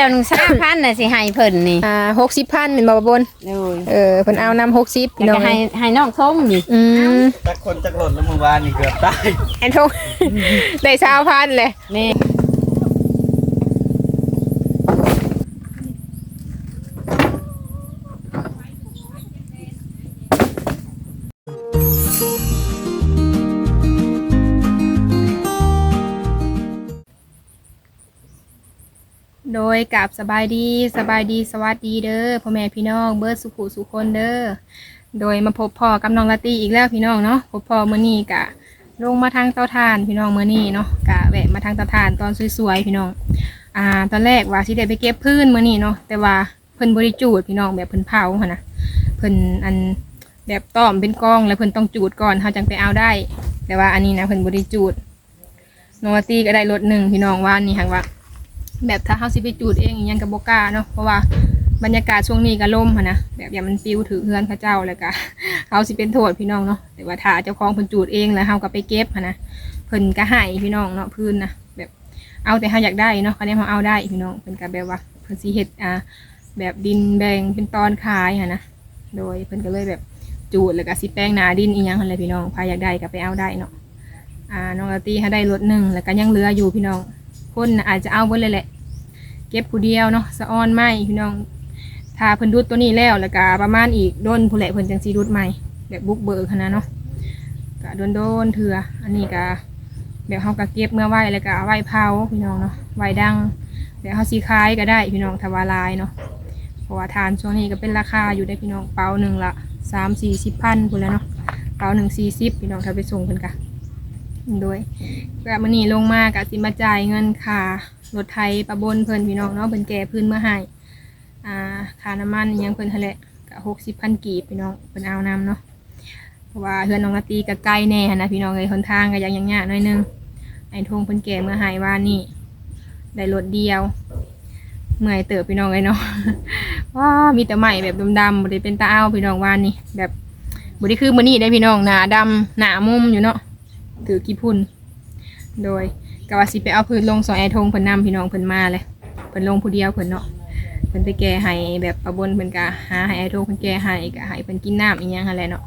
แล้วหนึ่งสามพันน่ะสิให้เพิ่นนี่อ่า60,000เป็นบ่บ่บน เลยเออเพิ่นเอานำ60พี่แล้วน้อก็งให้ให้น้องทงนี่อืมจักคนจักหล่นแล้วเมื่อวานนี่เกือบตายแอนทง ได้20,000เลย แม่ ยกับสบายดีสบายดีสวัสดีเด้อพ่อแม่พี่น้องเบิร์ดสุขุสุคนเด้อโดยมาพบพ่อกับน้องลาตีอีกแล้วพี่น้องเนาะพบพ่อเมื้อนี้กะลงมาทางเตาถ่านพี่น้องเมื้อนี้เนาะกะแวะมาทางเตาถ่านตอนสวยๆพี่น้องอ่า ตอนแรกว่าสิได้ไปเก็บพื้นเมื้อนี้เนาะแต่ว่าเพิ่นบ่ได้จูดพี่น้องแบบเพิ่นเผาหั่นนะเพิ่นอันแบบต้อมเป็นกองแล้วเพิ่นต้องจูดก่อนเฮาจังไปเอาได้ แต่ว่าอันนี้นะเพิ่นบ่ได้จูดน้องลาตีก็ได้รถหนึ่งพี่น้องว่านี่หังว่า แบบถ้าเฮาสิไปจูดเองอิหยังกับบกล้าเนาะเพราะว่าบรรยากาศช่วงนี้ก็ล่มหั้นนะแบบอย่ามันปิวถือเฮือนเขาเจ้าแล้วก็ เฮาสิเป็นโทษพี่น้องเนาะแต่ว่าถ้าเจ้าของเพิ่นจูดเองแล้วเฮาก็ไปเก็บหั้นนะเพิ่นก็ให้พี่น้องเนาะพื้นนะแบบเอาแต่เฮาอยากได้เนาะคะแนนเฮาเอาได้พี่น้องเพิ่นก็แบบว่าเพิ่นสิเฮ็ดอ่าแบบดินแบ่งเป็นตอนขายหั้นนะโดยเพิ่นก็เลยแบบจูดแล้วก็สิแป้งหนาดินอีหยังหั่นแหละพี่น้องใครอยากได้ก็ไปเอาได้เนาะอ่าน้องอาร์ตี้ให้ได้รถหนึ่งแล้วก็ยังเหลืออยู่พี่น้อง คนน่ะอาจจะเอาเบิดเลยแหละ เก็บผู้เดียวเนาะสะออนไหมพี่น้อง ถ้าเพิ่นดูดตัวนี้แล้วแล้วก็ประมาณอีกโดนผู้แหละเพิ่นจังสีดูดใหม่แบบบุกเบิกขนาดเนาะก็โดนโดนเถื่ออันนี้ก็แบบเฮาก็เก็บเมื่อไหวแล้วก็เอาไว้เผาพี่น้องเนาะไว้ดังแบบเฮาสีคายก็ได้พี่น้องถ้าว่าลายเนาะเพราะว่าทานช่วงนี้ก็เป็นราคาอยู่ได้พี่น้องเปาหนึ่งละสามสี่สิบพันพุ่นแล้วเนาะเปาหนึ่งสี่สิบพี่น้องถ้าไปส่งเพิ่นกะ โดยก็มื้อนี้ลงมากะสิมาจ่ายเงินค่ารถไทยประบนเพิ่นพี่น้องเนาะเพิ่นแก่พื้นเมื่อให้อ่าค่าน้ำมันอิหยังเพิ่นทะเลก็หกสิบพันกีบพี่น้องเพิ่นเอานำเนาะเพราะว่าเฮือนน้องนาตีก็ใกล้แน่หั้นนะพี่น้องเลยหนทางก็ยังยังยากหน่อยนึงไอ้ทงเพิ่นแก่เมื่อหายว่านี่ได้รถเดียว เมื่อยเติบพี่น้องเลยเนาะ ว้ามีแต่ใหม่แบบดำๆบ่ได้เป็นตาเอาพี่น้องว่านี่ แบบบ่ได้คือมื้อนี้ได้พี่น้องหนาดำหนามุมอยู่เนาะ ถือกี่พุ่น โดยกว่าสิไปเอาพื้นลงสองไอ้ทงเพิ่นนำพี่น้องเพิ่นมาเลยเพิ่นลงผู้เดียวเพิ่นเนาะเพิ่นไปแก้ให้แบบประบนเพิ่นก็หาให้ไอ้โทเพิ่นแก้ให้ก็ให้เพิ่นกินน้ำอีหยังหั่นแหละเนาะ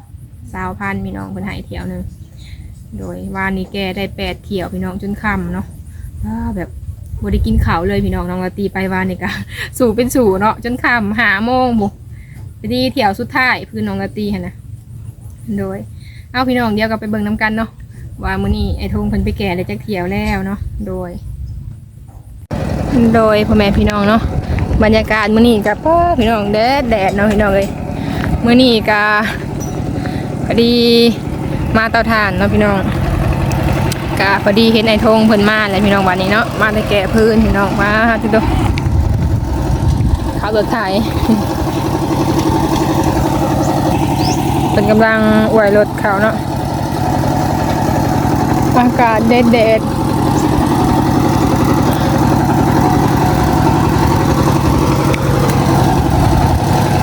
สาวพันพี่น้องเพิ่นให้เที่ยวหนึงโดยว่านี่แก้ได้แปดเที่ยวพี่น้องจนค่ำเนาะอ้าแบบบ่ได้กินข้าวเลยพี่น้องน้องละตีไปวานนี่ก็สู่เป็นสู่เนาะจนค่ำหาโมงบุไปดีเที่ยวสุดท้ายพื้นน้องละตีหั่นนะโดยเอาพี่น้องเดียวก็ไปเบิ่งน้กันเนาะ ว่ามื้อนี้ไอ้ทงเพิ่นไปแก่ได้จักเที่ยวแล้วเนาะโดย โดยพ่อแม่พี่น้องเนาะบรรยากาศมื้อนี้กับพี่น้องแดดแดดเนาะพี่น้องเลยมื้อนี้ก็พอดีมาเตาถ่านเนาะพี่น้องก็พอดีเห็นไอ้ธงเพิ่นมาแล้วพี่น้องวันนี้เนาะมาแต่แก่พื้นพี่น้องมาทุกตัวขับรถไถเป็นกำลังอวยรถเขาเนาะ อากาศแดดแดดๆ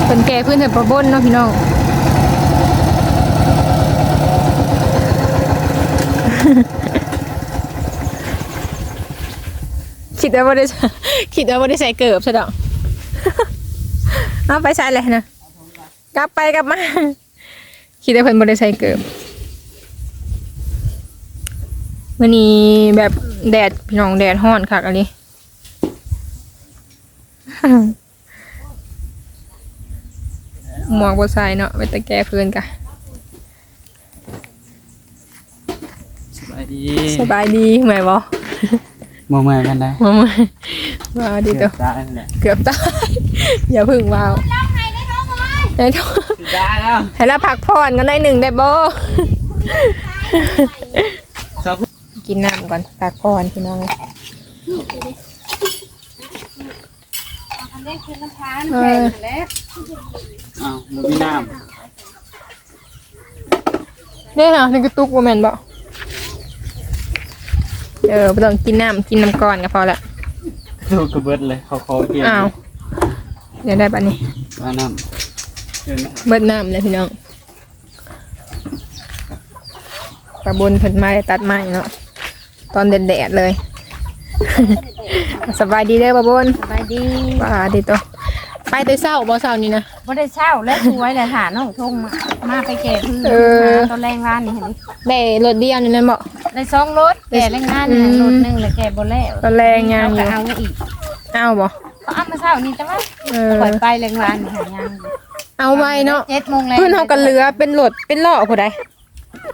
เป็นแก่พื้นแต่ประบนเนาะพี่น้องคิดว่าบ่ได้คิดว่าบ่ได้ใส่เกือบใช่ดอกเอาไปใส่เลยนะกลับไปกลับมาคิดว่าเพิ่นบ่ได้ใส่เกือบ วันนี้แบบแดดพี่น้องแดดฮ้อนคักอันนี้หมวกบใส่เนาะไปตะแก้เพื่อนกะสบายดีสบายดีไหมบอมาเมื่อกันได้มามามาดีเกืตัอวบตายนั่นแหละเกือบตายอย่าพึ่งวาวได้ท้องสิได้แล้วให้เราพักผ่อนกันได้หนึ่งได้บ่ชอบ กินน้ำก่อนพักผ่อนพี่น้องเอออ้าวบ่มีน้เนี่ยเหรอนี่กระตุกโมเมนบ่เออไม่ต้องกินน้ำกินน้ำก่อนก็พอละำถูกกระเบิดเลยเขาขอเกี่ยวอ้าวเดี๋ยวได้ปะนี่ว่าน้ำเดี๋ยวนะเบิดน้ำเลยพี่น้องกระบนเพิ่นไม้ตัดไม้เนาะ ตอนแดดๆเลย สบายดีเด้อบ่บนสบายดีว่าดีตัวไปแต่เช้าบ่เช้านี่นะ บ่ได้เช่าและสวยและหาน้องทงมามาไปแก่พื้นเออหาตอนแรงร้านนี่เห็นดิได้รถเดียวนี่นั่นบ่ ได้สองรถแก่แรงงานนี่อืมรถหนึงแล้วแก่บ่แล้วตอนแรงงานอยู่ เอก็เอามาอีกเอาบ่เขาเอามาเช่านี่แต่ว่าเออปล่อยไปแรงร้านนี่หายังอยู่เอาไว้เนาะเจ็ดโมงแล้วพื้นเฮากันเหลือเป็นรถเป็นล้อผู้ใด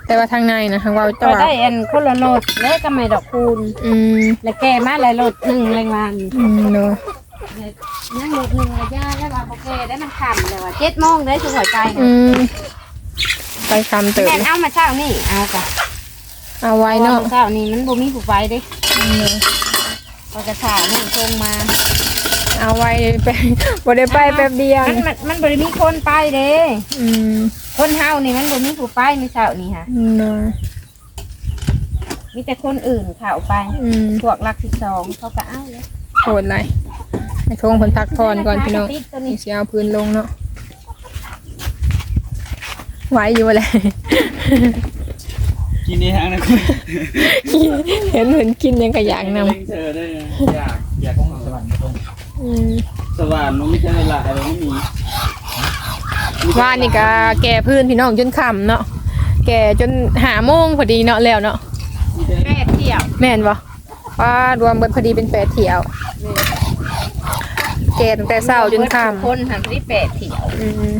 แต่ว่าทางในนะทางว่าก็เจ้าว่าได้อันคนละรถแล้วก็ไม่ดอกคูณ อืมแล้วแก่มาหลายรถหนึงแรงร้านนี่อืมเนาะยังรถหนึงระยะแล้วว่าโอเคได้มันค่ำแล้วว่าเจ็ดโมงได้สิปล่อยไปนะอืมไปคำเติบแม่นเอามาเช่านี่เอาจ้ะเอาไว้เนาะเช้านี้มันบ่มีผู้ไปเด้พอกระถานี่ทงมาเอาไว้ไปบ่ได้ไปแป๊บเดียวมันมันมันบ่ได้มีคนไปเด้อืม คนเฮานี่มันบ่มีผู้ไปมื้อเช้านี่ค่ะเนาะมีแต่คนอื่นเข้าไปอืมพวกหลัก12เขาก็เอาเลยโหดไรให้ทงเพิ่นพักผ่อนก่อนพี่น้องติดตัวนี่นี้สิเอาพื้นลงเนาะไหวอยู่แหละ กินนี่ฮะนะคุณเห็นเหมือนกินยังกระยางนำเล่งเจอได้ไงอยากอยากของสวรรค์ตรงอืมสวรรค์มันไม่ใช่ละอะไรไม่มี ว่านี่ก็แก่พื้นพี่น้องจนค่ำเนาะแก่จนหาโมงพอดีเนาะแล้วเนาะมีแต่แม่เที่ยวแม่นบ่ว่ารวมเบิดพอดีเป็นแปดเที่ยวแก่ตั้งแต่เช้าจนค่คนหันที่แปดเที่ยวำอืม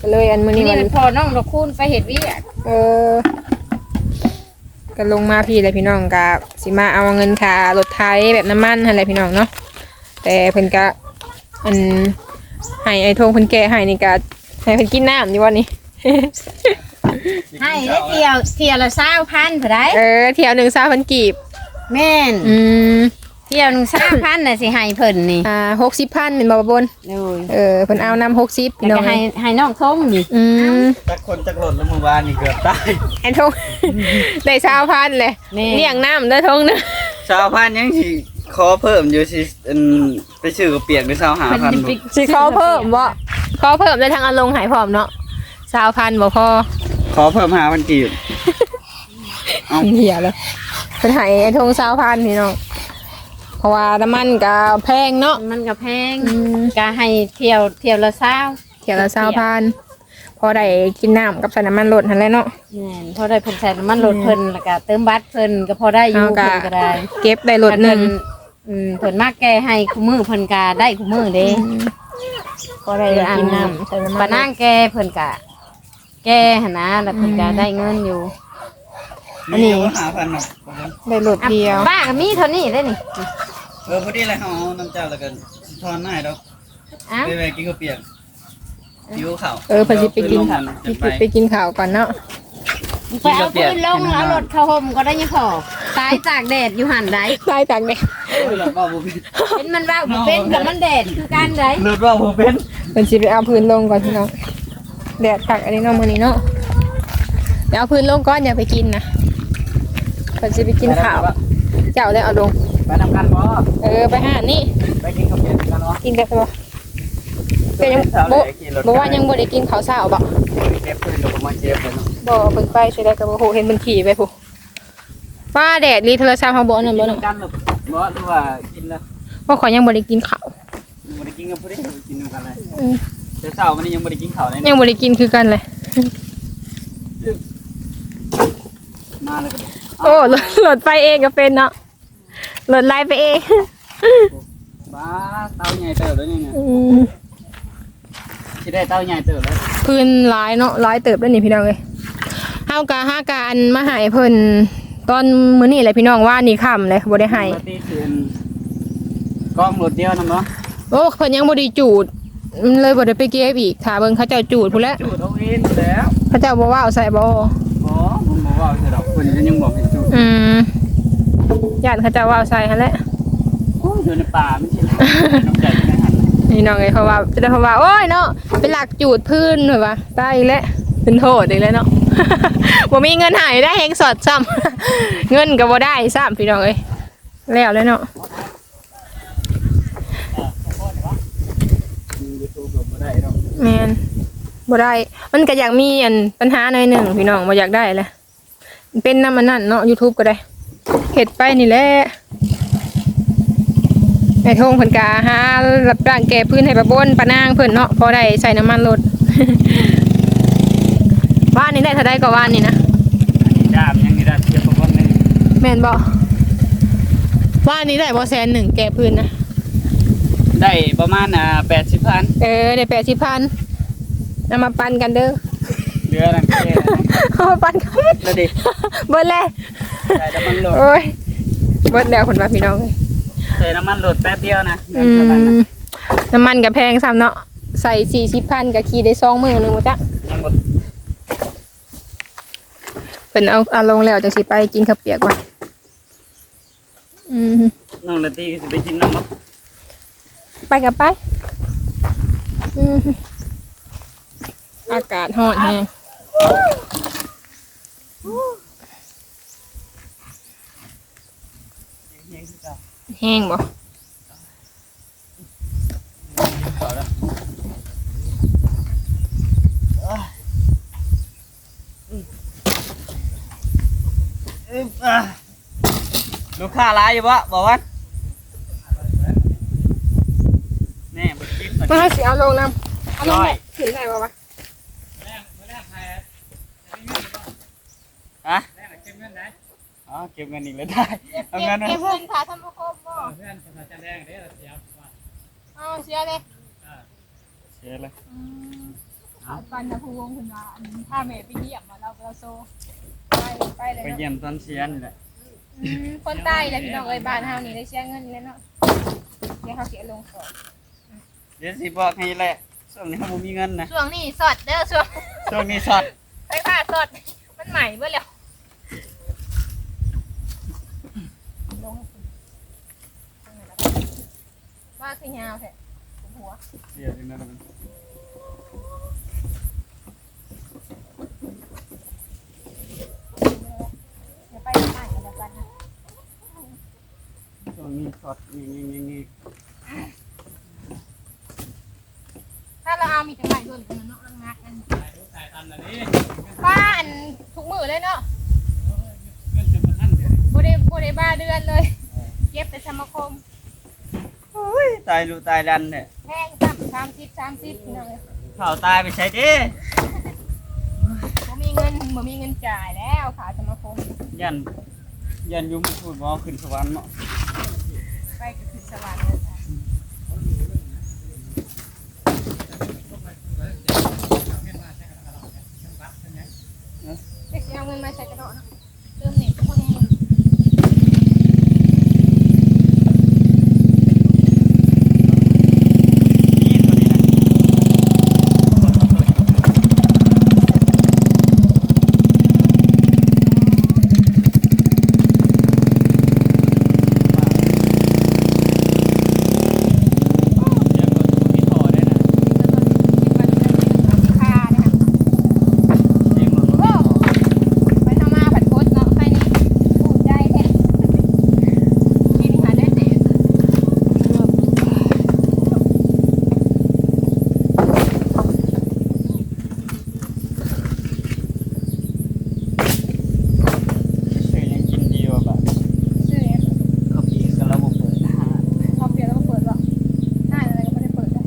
ก็เลยอันมื้อนี่นี้วันมันพอน้องดอกคูณไปเฮ็ดเวียกเออก็ลงมาพี่เลยพี่น้องกะสิมาเอาเงินค่ารถไถแบบน้ำมันอะไรพี่น้องเนาะแต่เพิ่นก็อัน ให้ไอ้ทงเพิ่นแก่ให้นี่ก็ให้เพิ่นกินน้ำอยู่วันนี้ให้ได้เที่ยวเที่ยวละ20,000ผู้ใดเออเที่ยวหนึ่งสามพันกีบ แม่นอืมเที่ยวหนึง20,000น่ะสิให้เพิ่นนี่อ่าหกสิบพันเป็นบาบนเลยเออเพิ่นเอานำหกสิบแล้วน้อก็งให้ให้น้องทงนี่อืมตักคนตักหล่นแล้วเมื่อวานนี่เกือบตายไอ้ทง ได้สาวพันเลยแม่เลี้ยงน้ำได้ทงนะชาวพันยังสิ ขอเพิ่มอยู่สิอันไปซื้อกระเปียกหรือชาวหาพันบ่สิขอเพิ่มบ่ขอเพิ่มได้ทางอารมณ์หายผอมเนาะสาวพันบ่พอขอเพิ่มหาพันกีบเอ้าเหี้ยเลยเพิ่นให้ไอ้ทงสาวพันพี่น้องเพราะว่าน้ำมันก็แพงเนาะมันก็แพงอืมก็ให้เที่ยวเที่ยวละเศร้าเที่ยวละสาวพันพอได้กินน้ำกับใส่น้ำมันลดหันแหล้วเนาะ แม่นพอได้เพิ่นใส่น้ำมันรถเพิ่นแล้วก็เติมบัตรเพิ่นก็พอได้อยู่เอาก็เพิ่นก็ได้เก็บได้ลดหนึ่งเพิ่ อืมเพิ่นมาแก้ให้คู่มือเพิ่นก็ได้คู่มือเด้พอได้เดี๋ยวอ่ากินนน้น้ำใส่น้ำมันปะนางแก้เพิ่นก็แก้หั่นนะแล้วเพิ่นก็ได้เงินอยู่อันนี้มีหาพันหรอกได้ลดเดียวบ้าก็มีเท่านี้ได้นี่เออพอดีเลยเขาเอาน้ำเจ้าแล้วกันทอนให้ดอกอ้าวไปไปกินกระเปียกหิวข้าวเออเพิ่นสิไปกินเดี๋ยวเพิ่นลงจะไปไปกินข้าวก่อนเนาะไปเอาปืนลงเอารถเข้าห่มก็ได้ยังพอตายจากแดดอยู่หั่นได้ได้ตังค์เนี่ยเออแล้วก็บ่เป็นเป็นมันว่าบ่เป็นกับมันแดดคือกันไดรถว่าบ่เป็นเป็นสิไปเอาพื้นลงก่อนพี่น้องแดดตักอันนี้เนาะมื้อนี้เนาะเดี๋ยวเอาพื้นลงก่อนอย่าไปกินนะเพิ่นสิไปกินข้าวเจ้าได้เอาลง ไปนำกันบ่เออไปหานี่ไปกินกระเปียกกันเนาะกินได้ปะก็ยังบ่บ่ว่ายังบ่ได้กินข้าวเช้าบ่เก็บปืนลงมาเก็บเลยเนาะบ่เพิ่นไปใช่ได้ก็บ่ฮู้เห็นเพิ่นขี่ไปผู้ ฟ้าแดดลีโทรศัพท์เฮาบ่นั่นบ่เนาะกันหรอกบ่หรือว่ากินแล้วเพราะข่อยยังบ่ได้กินข้าวบ่ได้กินกับผู้ใดกินนำกันเลยอืมแต่เช้ามันยังบ่ได้กินข้าวเลยยังบ่ได้กินคือกันเลยมาเลยโอ้รถรถไปเองก็เป็นเนาะรถไล่ไปเองบ้าเต้าใหญ่เติบแล้วนี่เนี่ยอืมสิได้เต้าใหญ่เติบแล้วพื้นร้ายเนาะร้ายเติบแล้วนี่พี่น้องเลยเฮากะห้าการมาใหายเพิ่น ตอนมื้อนี้แหละพี่น้องว่านี่ค่ำเลยบ่ได้ให้ปกติคืนกล้องรถเดียวนํเนาะโอ้เพิ่นยังบ่ได้จูดมันเลยบ่ได้ไปเก็บอีกถ้าเบิ่งเขาเจ้าจูดพุ่นแหล้วจุดเอาเองแล้วเขาเจ้าบ่ว่าเอาใส่บ่อ๋อผมบอกว่าใช่ดอกคนจะยังบอกให้จุดอืมญาติเขาเจ้าว่าเอาใส่หั่นแหละโอ้ยอยู่ในป่าไม่ใช่น้ำใจไม่หันนี่น้องเอ้ยเขาว่าจะได้เขาว่าโอ้ยเนาะเป็นหลักจูดพื้นหน่อยว่าตายอีกแล้วเป็นโทษอีกแล้วเนาะ บ่มีเงินหายได้แฮงสอดซ้ำเงินก็บ่ได้ซ้ำพี่น้องเอ้ยแล้วเลยเนาะแบบไม่ได้หรอกแมนบ่ได้ มันก็อยากมีอันปัญหาหน่อยหนึ่งพี่น้องบ่อยากได้แหละเป็นน้ำมันนั่นเนาะ YouTube ก็ได้เฮ็ดไปนี่แหละไอ้ทงเพิ่นกะหารับจ้างแก้พื้นให้ประบนปะนางเพิ่นเนาะพอได้ใส่น้ำมันรถ ว่านนี่ได้เท่าใดก็ว่านนี่นะดามยังนี่ดามเทียบกับคนนึงแม่นบ่ว่านนี้ได้บ่แสนหนึ่งแก้พื้นนะได้ประมาณอ่าแปดสิบพันเออได้แปดสิบพันนำมาปันกันเด้อเรือนั่นแค่เอามาปันกันแล้วดิเบิดแล้วใส่น้ำมันโหลดโอ้ยเบิดแล้วคนว่าพี่น้องเอ้ยใส่น้ำมันโหลดแป๊บเดียวนะอืมน้ำมันกับแพงซ้ำเนาะใส่สี่สิบพันกับขี่ได้สองมือหนึงหมดจ้ะยังหมด เป็นเอาเอาลงแล้วจังสิไปกินข้าวเปียกว่ะอืมน้องละตีก็จะไปกินน้ำมันไปกับไปอืมอากาศร้อนแฮงเฮงๆคือเก่าแห้งบ่ต่อแล้วอึ๊บอะ ลูกค้าร้ายอยู่ปะบอกว่าแน่บดกินก่อนมาให้สิเอาลงน้ำเอาลงร้อยขึ้นได้บ่วะฮะอ๋อเก็บเงินอีกแล้วได้เอาเงินมาเก็บเพิ่นค่ะท่านผู้ชมบ่เอาเสียเลยเชียร์เลยปันนะผู้วงคุณว่าถ้าแม่ไปเยี่ยมมาเราเราโซ ไปไปเลยไปเนาะเยี่ยมตอนเชียร์นี่แหละอืมคนใต้แหละพี่น้องเอ้ยบ้านเฮานี่ได้เสียเงินแล้วเนาะเดี๋ยวเขาเสียลงก่อนเดี๋ยวสิบอกให้แหละช่วงนี้ผมมีเงินนะช่วงนี้สดเด้อช่วงช่วงนี้ช็อตไฟฟ้าสดมันใหม่เบิดแล้วลงว่าคือยาวแท้หัว เดี๋ยวถึงนั้นมัน เดี๋ยวไปบ้านกันแล้วกันนะ ช่วงนี้ช็อตนี่นี่นี่นี่ถ้าเราเอามีแต่ใหม่ด้วยกันเนาะลังงักกันบ้านทุกมือเลยเนาะบริบริบ้าเดือนเลยเก็บแต่สมาคมโอ้ยตายลูกตายดันเนี่ยแพงต่ำสามสิบสามสิบพี่น้องเลยข่าวตายไปใช้ดิบ่มีเงินบ่มีเงินจ่ายแล้วขาสมาคมยันยันอยุ่มพูดว่าขึ้นสวรรค์เนาะไปก็คือ สวรรค์เลยจ้ะเด็กสิเอาเงินมาใช้กระโดดเนาะเริ่มเน็ตก็บ่แห้ง นี่ตัวนี้นะเดี๋ยวกดตัวที่ต่อได้นะเดี๋ยวมันก็ไม่ต่อ ไปทำมาผัดโคตรเนาะไปนี่ภูมิใจแท้กินหาได้เด็ด ชื่อยังกินดีกว่าแบบ ชื่อเนี่ย เขาปีกับระบบเปิดห้าน พอเปลี่ยนแล้วก็เปิดหรอห้าอะไรก็ไม่ได้เปิดอะ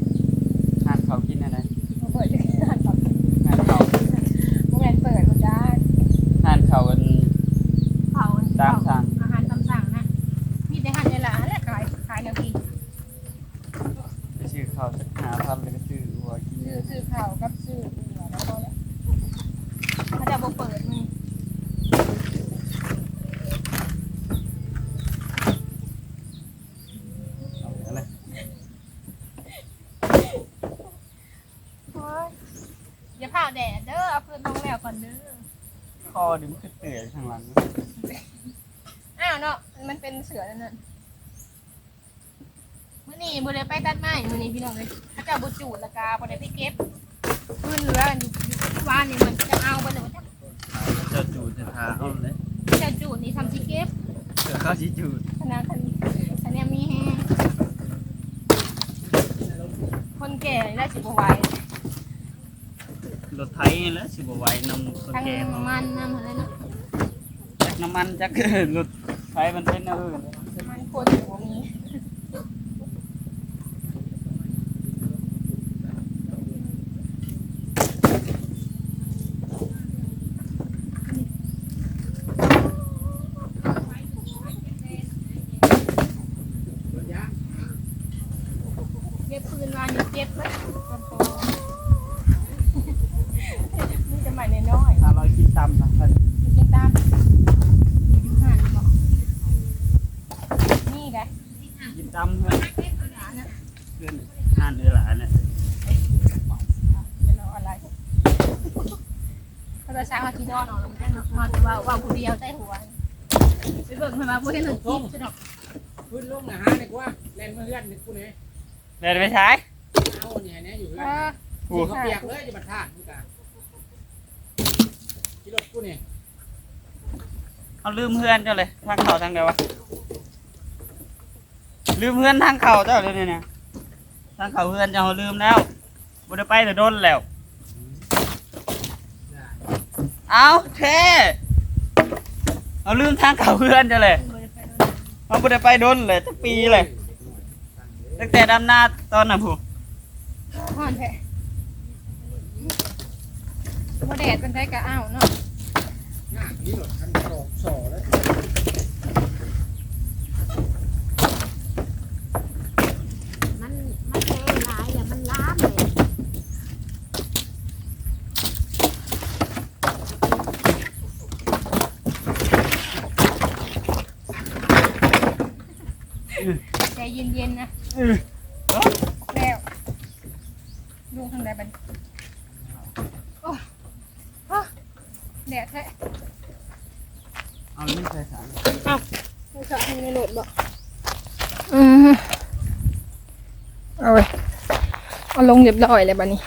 ห้านเขากินอะไร มาเปิดที่ห้านแบบ ห้านเขา โรงแรมเปิดก็ได้ ห้านเขากัน เผา ตามสั่ง อาหารตามสั่งนะมีแต่อาหารในร้านแหละขายขายแนวกิน ไปชื่อเขาสักหาพันเลยก็ชื่อวัวกิน ซื้อซื้อข้าวกับซื้อเบื่อแล้วก็เนี่ยเขาจะบอกเปิดมึง เอาอะไร โอ้ ยอย่าเผาแดดเด้อเอาคืนลงแล้วก่อนเด้อคอดิมันคือเตื่อยทางหลังอ้าวเนาะมันเป็นเสือแล้วนั่นมื้อนี้บ่ได้ไปตัดไม้มื้อนี้พี่น้องเลยถ้าเจ้าบ่จูดและกาบ่ได้ไปเก็บพื้นเหลืออยู่อยู่บ้านนี่มันจะเอาบ่ได้ว่าจะเจ้าจูดจะทาเอาเลยเจ้าจูดนี่ทำสิเก็บเจ้าเข้าสิจูดคณะคันคันเนี้ยมีแฮงคนแก่ได้สิบ่ไหวร ถไถแล้วสิบไหว้นำคนทั้งแก่มามันน้ำอะไรเนาะจักน้ำมันจักรถไถมันเป็นเออ มันควรอยู่บ่มี ก็บปืนมาอยู่เก็บไว้นี่จะใหม่น้อย ถ้าเรากินตำนะท่าน ๆกินตามอยู่ห่างบอกนี่ไง กินตำเพื่อนเพื่อน ทานเนื้อหลานเนี่ยจะรออะไรเขาจะช้างมาที่นอนนอนลงแค่นอนว่าว่าผู้เดียวใต้หัวไปเบิ่งให้มาผู้เห็นหนึ่งทีสนุกขึ้นลงนะฮะนี่กว่าเล่นมาเฮือนนี่กูนี่เดินไปใช้เอาเนี่ยเนี่ยอยู่เอเฮือนอกูเขาเปียกเลยจะมาท่านี่กะกิโลกูนี่เอาลืมเพื่อนเจ้าเลยทางเขาทางเดียววะลืมเพื่อนทางเขาเจ้าเลยเนี่ย ทางเขาเพื่อนเจ้าลืมแล้วบ่ได้ไปแต่โดนแล้ว เอาเท่เอาลืมทางเขาเพื่อนจ้าเลยมันบ่ได้ไปโดนเลยตั้งปีเลย ตั้งแต่ดำนาตอนน่ะผู้ห่อนแท้โมแดดเป็นไงกะอ้าวเนาะหน้านี่หลดคันโศกโศแล้ว มันมันแก่หลายอะมันล้ามเลย ใจเย็นๆนะ แล้วลูกทางใดบัดนโอ้โอ้แดดแท้เอาลืมใส่สารไม่ชอบให้ในโหลดบ่อืมเอาไว้เอาลงเรียบร้อยเลยบัดนี้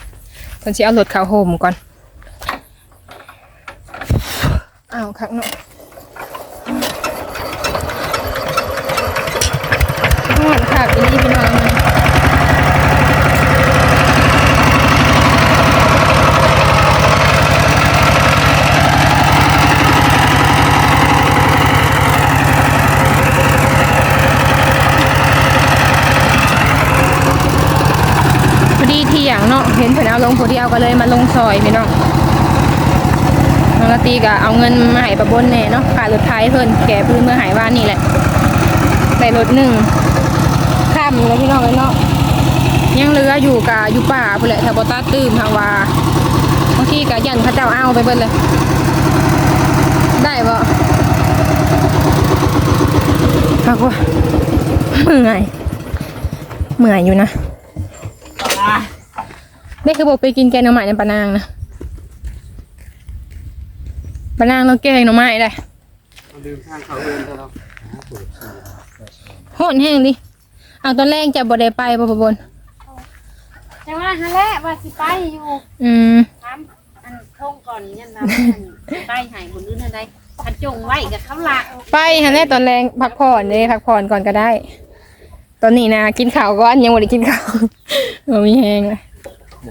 ตอนสิเอารถเข้าโฮมก่อนอ้าวคักเนาะฮอดค่ะพี่นี่พี่น้องนะพอดี เนาะเห็นเพิ่นเอาลงผู้เดียวก็เลยมาลงซอยพี่น้องน้องตีก็เอาเงินมาให้ประบนแน่เนาะค่ารถไทยเพิ่นแก่พื้นเมื่อหายว่านี่แหละได้รถหนึ่งข้ามแล้วพี่น้องเลยเนาะยังเหลืออยู่กะอยู่ป่าเพุ่นแหละแถวบต้าตื้มฮาวาบางทีกะยันเขาเจ้าเอาไปเบิดเลย ได้บ่พักว่าเมื่อยเมื่อยอยู่นะ อะนี่คือบอกไปกินแกงหน่อไม้ในปานางนะปานางเราแกงหน่อไม้ได้เอาลืมทางเขาเพื่อนเจ้าเราโหดแห้งดิเอาตอนแรกจะบ่ได้ไปบ่บ่บนแต่ว่าฮะแหละว่าสิไปอยู่อืมถามอันท่งก่อนยันว่ามันสิไปใหายคนอื่นอะไรคันจงไว้กับเขาละไปฮันแรกตอนแรงพักผ่อนเลยพักผ่อนก่อนก็ได้ ตอนนี้นะกินข้าวก่อนยังบ่ได้กินข้าวบ่มีแห้งเลย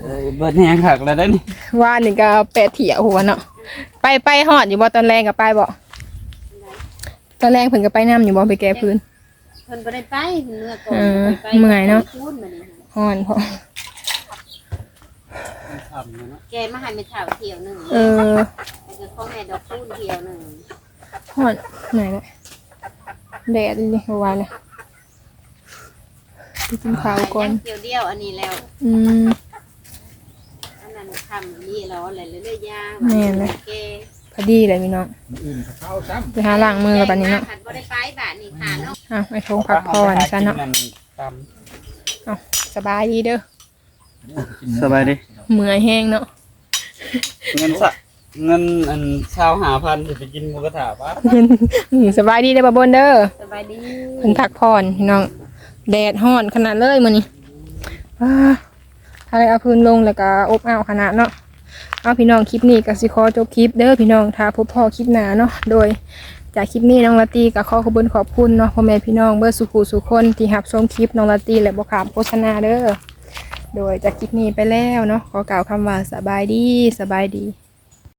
เอ้ยเบิดแหงขักแล้วได้อนี่ว่านนี่ก็แปดเถี่ยวหัวเนาะไปไปฮอดอยู่บ่ตอนแรงก็ไปบ่ตอนแรงเพิ่นก็ไปนํอยู่บ่ไปแก้พื้น เพิ่นบ่ได้ไปเมื่อก่อนเออไปเมื่อยเนาะ พูดมานี่ฮ้อนพอทำนะเนาะแกมาให้แม่เฒ่าเที่ยวหนึงเออแล้วก็พ่อแม่ดอกพูนเที่ยวหนึงฮ้อนไหนละแดดดิเมื่อวานเลยไปกินข้าวก่อนยังเที่ยวเดียวอันนี้แล้ว อืม อันนั้นทำนี่แล้วอะไรเรื่อยๆย่างแม่นเลย แกพอดีเลยพี่น้องอื่นเข้าซ้ไปหาล้างมือกับปันนี้เนาะขัดบ่ได้ไปบาทนี่ค่ะเนาะอะไปทงพักผ่อนซะเนาะตสบายดีเด้อำสบายดีเมื่อยแห้งเนาะเงินสะเงินอันเช้าหาพันจะไปกินหมูกระทะปะอืมสบายดีเด้อบ่บนเด้อสบายดีเพิ่นพักผ่อนพี่น้องแดดฮ้อนขนาดเลยมื้อนี้อ้าถ้าได้เอาพื้นลงแล้วก็อบอ้าวขนาดเนาะเอาพี่น้องคลิปนี้ก็สิขอจบคลิปเด้อพี่น้องถ้าพบพ่อคลิปหน้าเนาะโดยจากคลิปนี้น้องลาตีกับขอขอบุญขอบคุณเนาะพ่อแม่พี่น้องเบอร์สุขุสุคนที่หับชมคลิปน้องลาตีและบ่ขามโฆษณาเด้อโดยจากคลิปนี้ไปแล้วเนาะขอกล่าวคำว่าสบายดีสบายดี